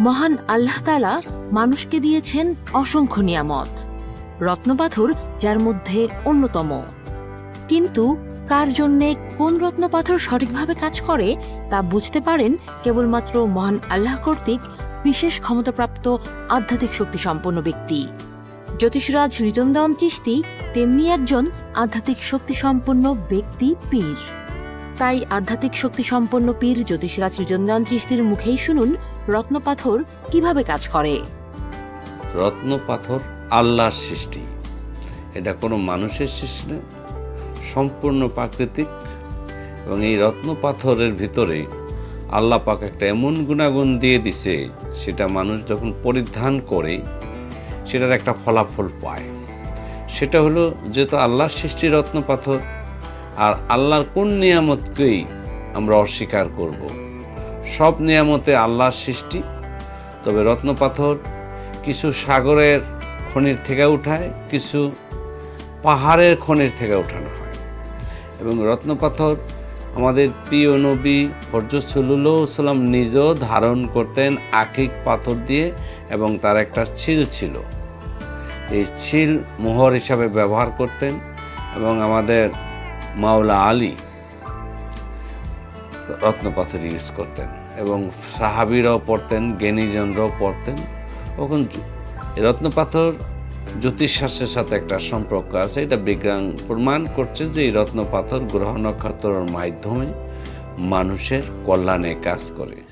মহান আল্লাহ তালা মানুষকে দিয়েছেন অসংখ্য নিয়ামত। রত্নপাথর, যার মধ্যে অন্যতম। কিন্তু কার জন্যে কোন রত্নপাথর সঠিকভাবে কাজ করে, তা বুঝতে পারেন কেবলমাত্র মহান আল্লাহ কর্তৃক বিশেষ ক্ষমতাপ্রাপ্ত আধ্যাত্মিক শক্তি সম্পন্ন ব্যক্তি। জ্যোতিষরাজ রিতন রিতনদান চিস্তি তেমনি একজন আধ্যাত্মিক শক্তি সম্পন্ন ব্যক্তি পীর। তাই আধ্যাত্মিক শক্তি সম্পন্ন পীর জ্যোতিষরাজ রিতনদান চিস্তির মুখেই শুনুন রত্নপাথর কীভাবে কাজ করে? রত্ন পাথর আল্লাহর সৃষ্টি। এটা কোনো মানুষের সৃষ্টি না, সম্পূর্ণ প্রাকৃতিক। এবং এই রত্ন পাথরের ভিতরে আল্লাহ পাক একটা এমন গুণাগুণ দিয়ে দিছে, সেটা মানুষ যখন পরিধান করে, সেটার একটা ফলাফল পায়। সেটা হলো যেহেতু আল্লাহর সৃষ্টি রত্ন পাথর আর আল্লাহর কোন নিয়ামতকেই আমরা অস্বীকার করব। সব নিয়ামতে আল্লাহর সৃষ্টি, তবে রত্ন পাথর কিছু সাগরের খনির থেকে উঠায়, কিছু পাহাড়ের খনির থেকে উঠানো হয়। এবং রত্নপাথর আমাদের প্রিয় নবী হরজত নিজেও ধারণ করতেন আখিক পাথর দিয়ে এবং তার একটা ছিল ছিল। এই ছিল মোহর হিসাবে ব্যবহার করতেন এবং আমাদের মাওলা আলী রত্নপাথর ইউজ করতেন এবং সাহাবিরাও পড়তেন, জ্ঞানীজনরাও পড়তেন। ওখান রত্নপাথর জ্যোতিষশাস্ত্রের সাথে একটা সম্পর্ক আছে। এটা বিজ্ঞান প্রমাণ করছে যে এই রত্নপাথর গ্রহ নক্ষত্রর মাধ্যমে মানুষের কল্যাণে কাজ করে।